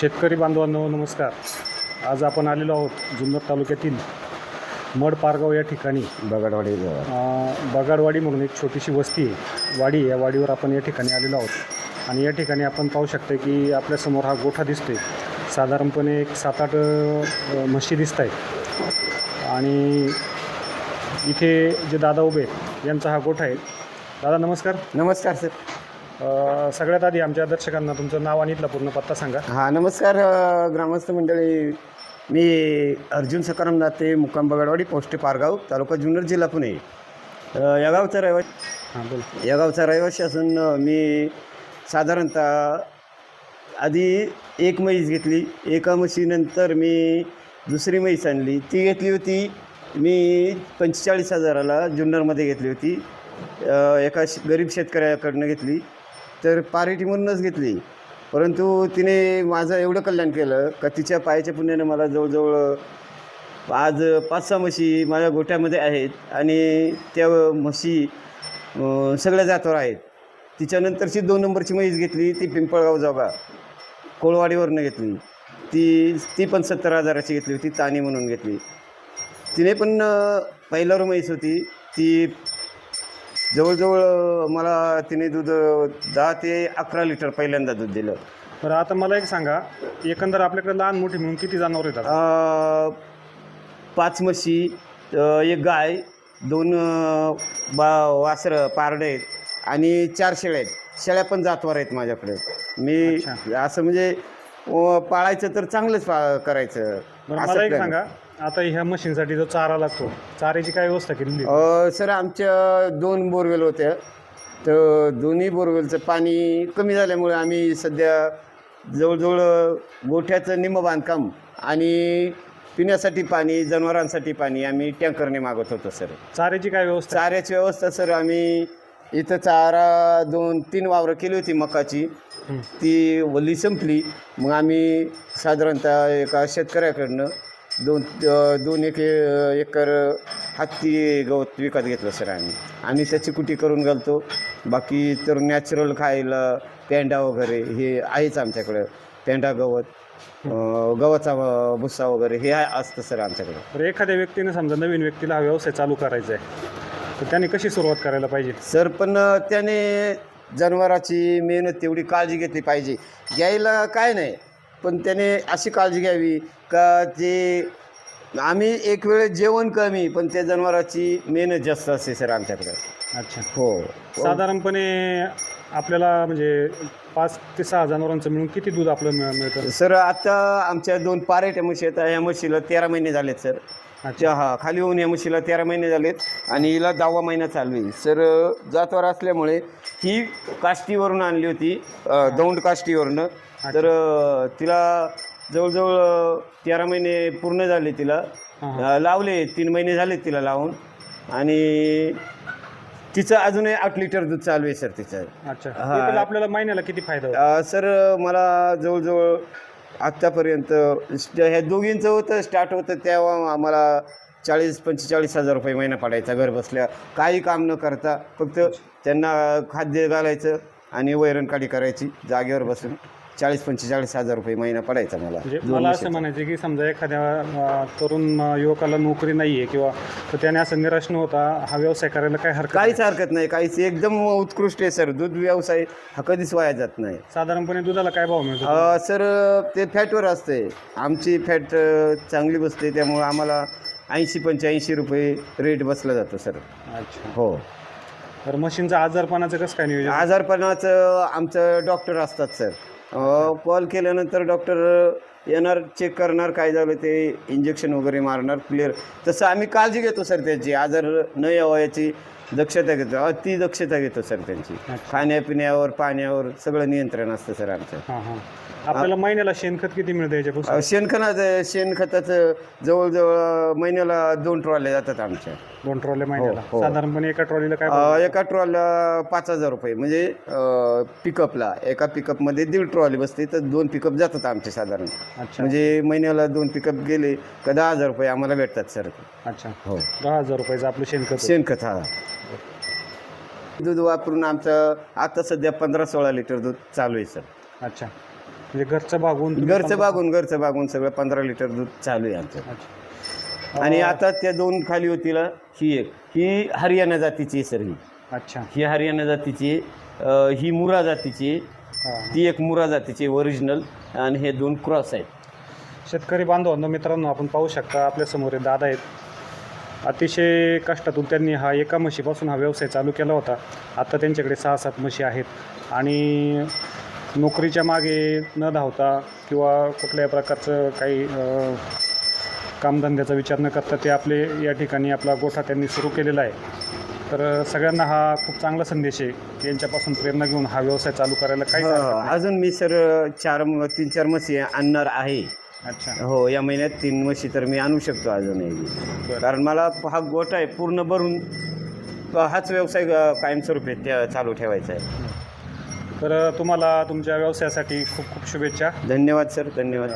शेतकरी बांधवांनो नमस्कार. आज आपण आलेलो आहोत जुन्नर तालुक्यातील मड पारगाव या ठिकाणी. बगडवाडी बगाडवाडी म्हणून एक छोटीशी वस्ती आहे. वाडी. या वाडीवर आपण या ठिकाणी आलेलो आहोत. आणि या ठिकाणी आपण पाहू शकतो की आपल्यासमोर हा गोठा दिसतोय. साधारणपणे एक सात आठ म्हशी दिसत आहेत. आणि इथे जे दादा उभे यांचा हा गोठा आहे. दादा नमस्कार. नमस्कार सर. अं, सगळ्यात आधी आमच्या दर्शकांना तुमचं नाव आणि इथला पूर्ण पत्ता सांगा. हां नमस्कार अ, ग्रामस्थ मंडळी. मी अर्जुन सकाराम दाते मुक्काम बगडवाडी पोस्ट पारगाव तालुका जुन्नर जिल्हा पुणे. अ, या गावचा रहिवासी हां बोल. या गावचा रहिवासी असून अ, मी साधारणतः आधी एक म्हैस घेतली. एका म्हशीनंतर मी दुसरी म्हैस आणली. ती घेतली होती मी पंचेचाळीस हजाराला जुन्नरमध्ये घेतली होती. अ, एका श- गरीब शेतकऱ्याकडनं घेतली. तर पारिटीमधूनच घेतली. परंतु तिने माझं एवढं कल्याण केलं का तिच्या पायाच्या पुण्याने मला जवळजवळ आज पाच सहा म्हशी माझ्या गोठ्यामध्ये आहेत आणि त्या म्हशी सगळ्या जातवर आहेत. तिच्यानंतरची दोन नंबरची म्हैस घेतली ती पिंपळगाव जागा कोळवाडीवरनं घेतली. ती ती पण सत्तर हजाराची घेतली होती तानी म्हणून घेतली. तिने पण पहिल्यावर म्हैस होती. ती जवळजवळ मला तिने दूध दहा ते अकरा लिटर पहिल्यांदा दूध दिलं. बरं आता मला एक सांगा एकंदर आपल्याकडे लहान मोठी म्हणून किती जनावर येतात? अ, पाच म्हशी अ, एक गाय दोन अ, बा वासरं पारडे आहेत आणि चार शेळ्या आहेत. शेळ्या पण जातवार आहेत माझ्याकडे. मी अच्छा. असं म्हणजे अ, पाळायचं तर चांगलंच पा करायचं. बरं असं मला एक plan. सांगा आता ह्या मशीनसाठी जो चारा लागतो चाऱ्याची काय व्यवस्था केलेली आहे? अ, सर आमच्या दोन बोरवेल होत्या तर दोन्ही बोरवेलचं पाणी कमी झाल्यामुळे आम्ही सध्या जवळजवळ गोठ्याचं निम बांधकाम आणि पिण्यासाठी पाणी जनावरांसाठी पाणी आम्ही टँकरने मागत होतो सर चाऱ्याची काय व्यवस्था आहे? चाऱ्याची व्यवस्था सर आम्ही इथं चारा दोन तीन वावरं केली होती मकाची हं. ती वल्ली संपली मग आम्ही साधारणतः एका शेतकऱ्याकडनं दोन दोन एक एकर हत्ती गवत विकत घेतलं सर आम्ही. आम्ही त्याची कुटी करून घालतो. बाकी तर नॅचरल खायला पेंडा वगैरे हे आहेच आमच्याकडं. पेंडा गवत गव्हाचा भुस्सा वगैरे हे आहे- असतं सर आमच्याकडं. बरं एखाद्या व्यक्तीने समजा नवीन व्यक्तीला हा व्यवसाय चालू करायचा आहे तर त्याने कशी सुरुवात करायला पाहिजे? सर पण त्याने जनावराची मेहनत तेवढी काळजी घेतली पाहिजे. घ्यायला काय नाही. पण त्याने अशी काळजी घ्यावी का ते आम्ही एक वेळ जेवण कमी पण त्या जनावराची मेहनत जास्त असते सर आमच्याकडे. अच्छा. हो. साधारणपणे आपल्याला म्हणजे पाच ते सहा जनावरांचं मिळून किती दूध आपलं मिळ- मिळतं? सर आता आमच्या दोन पारेट्या म्हशी. आहेत ह्या म्हशीला तेरा महिने झालेत सर. अच्छा. हा खाली होऊन या म्हशीला तेरा महिने झालेत आणि हिला दहावा महिना चालू आहे. सर जातवर असल्यामुळे ही काष्टीवरून आणली होती अ, दौंड काष्टीवरनं. तर अ, तिला जवळजवळ तेरा महिने पूर्ण झाले तिला. अ, लावले तीन महिने झाले तिला लावून. आणि तिचं अजूनही आठ लिटर दूध चालू आहे सर तिचं. अच्छा. हा. एकूण आपल्याला महिन्याला किती फायदा होतो? अ, सर मला जवळजवळ आत्तापर्यंत स्ट- ह्या दोघींचं होतं स्टार्ट होतं तेव्हा आम्हाला चाळीस पंचेचाळीस हजार रुपये महिना पडायचा घर बसल्या. काही काम न करता फक्त त्यांना खाद्य घालायचं आणि वैरणकाडी करायची जागेवर बसून. चाळीस पंचेचाळीस हजार रुपये महिना पडायचा मला. म्हणजे दोन मला असं वर्षाचा. म्हणायचं की समजा एखाद्या अं, तरुण अं, युवकाला नोकरी नाही आहे किंवा तर त्याने असं निराश न होता हा व्यवसाय करायला काय हरकत काहीच हरकत नाही. काहीच एकदम उत्कृष्ट आहे सर. दूध व्यवसाय हा कधीच वाया जात नाही. नाही. साधारणपणे दुधाला काय भाव मिळतो? अ, सर ते फॅटवर असते आमची फॅट अ, चांगली बसते त्यामुळं आम्हाला ऐंशी पंच्याऐंशी रुपये रेट बसला जातो सर. अच्छा. हो. तर मशीनचं आजारपणाचं कसं काय नियोजन? आजारपणाचं आमचं डॉक्टर असतात सर. कॉल केल्यानंतर डॉक्टर येणार चेक करणार काय झालं ते इंजेक्शन वगैरे मारणार क्लिअर. तसं आम्ही काळजी घेतो सर त्याची. आजार न यावा याची दक्षता घेतो. अति दक्षता घेतो सर त्यांची. खाण्यापिण्यावर पाण्यावर सगळं नियंत्रण असतं सर आमचं. हां हां. आपल्याला महिन्याला शेणखत किती मिळतं याच्यापासून? अ, शेणखताचं शेणखताचं जवळजवळ महिन्याला दोन ट्रॉल्या जातात आमच्या. दोन ट्रॉले महिन्याला. हो. साधारणपणे एका ट्रॉलीला काय अ? एका ट्रॉलला पाच हजार रुपये. म्हणजे पिकअपला एका पिकअपमध्ये दीड ट्रॉली बसते तर दोन पिकअप जातात आमचे साधारण. अच्छा. म्हणजे महिन्याला दोन पिकअप गेले का दहा हजार रुपये आम्हाला भेटतात सर. अच्छा. हो. दहा हजार रुपयाचं आपलं शेणखत. शेणखत हा. दूध वापरून आमचं आता सध्या पंधरा सोळा लिटर दूध चालू आहे सर अच्छा म्हणजे घरचं भागून तुम्ही घरचं बागून घरचं बागून सगळं पंधरा लिटर दूध चालू आहे आमचं अच्छा. आणि आता त्या दोन खाली होतीला ही एक ही हरियाणा जातीची आहे सर ही अच्छा ही हरियाणा जातीची आहे. अं, ही मुरा जातीची आहे. हां. ती एक मुरा जातीची ओरिजिनल आणि हे दोन क्रॉस आहेत शेतकरी बांधवांनो मित्रांनो आपण पाहू शकता आपल्यासमोर दादा आहेत अतिशय कष्टातून त्यांनी हा एका म्हशीपासून हा व्यवसाय चालू केला होता. आता त्यांच्याकडे सहा सात म्हशी आहेत. आणि नोकरीच्या मागे न धावता किंवा कुठल्याही प्रकारचं काही कामधंद्याचा विचार न करता ते आपले या ठिकाणी आपला गोठा त्यांनी सुरू केलेला आहे. तर सगळ्यांना हा खूप चांगला संदेश आहे. यांच्यापासून प्रेरणा घेऊन हा व्यवसाय चालू करायला हरकत हो. अजून मी सर चार तीन चार म्हशी आणणार आहे. अच्छा. हो या महिन्यात तीन म्हशी तर मी आणू शकतो अजूनही. कारण मला हा गोठा आहे पूर्ण भरून हाच व्यवसाय कायमस्वरूपी त्या चालू ठेवायचा आहे. तर तुम्हाला तुमच्या व्यवसायासाठी खूप खूप शुभेच्छा. धन्यवाद सर. धन्यवाद.